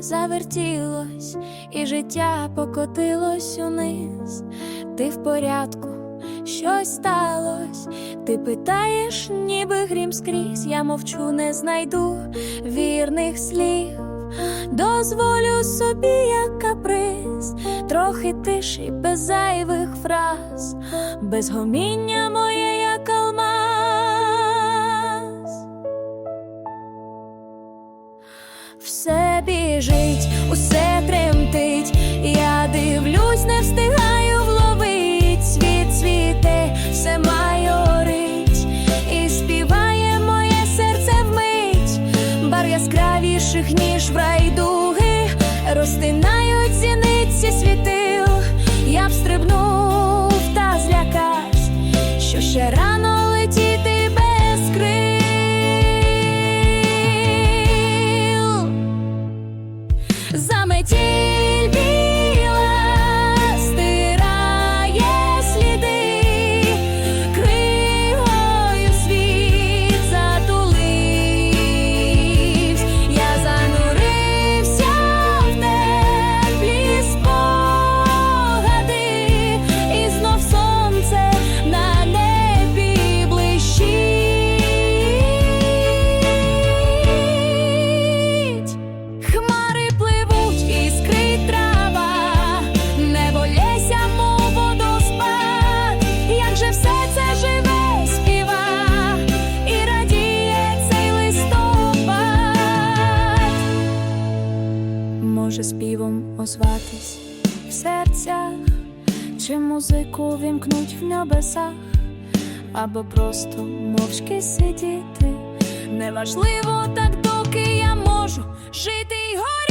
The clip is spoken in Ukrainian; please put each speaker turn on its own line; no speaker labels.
завертілось, і життя покотилось униз. Ти в порядку, щось сталось. Ти питаєш, ніби грім скрізь. Я мовчу, не знайду вірних слів. Дозволю собі, як каприз, трохи тиші без зайвих фраз, без гоміння моє, Все біжить, усе тремтить. Я дивлюсь, не встигаю вловить. Світ світе, все майорить, і співає моє серце вмить, бар яскравіших, ніж райдуги, розтинають зіниці Може співом озватись в серцях, чи музику вімкнуть в небесах, або просто мовчки сидіти. Неважливо так, доки я можу жити й горіти.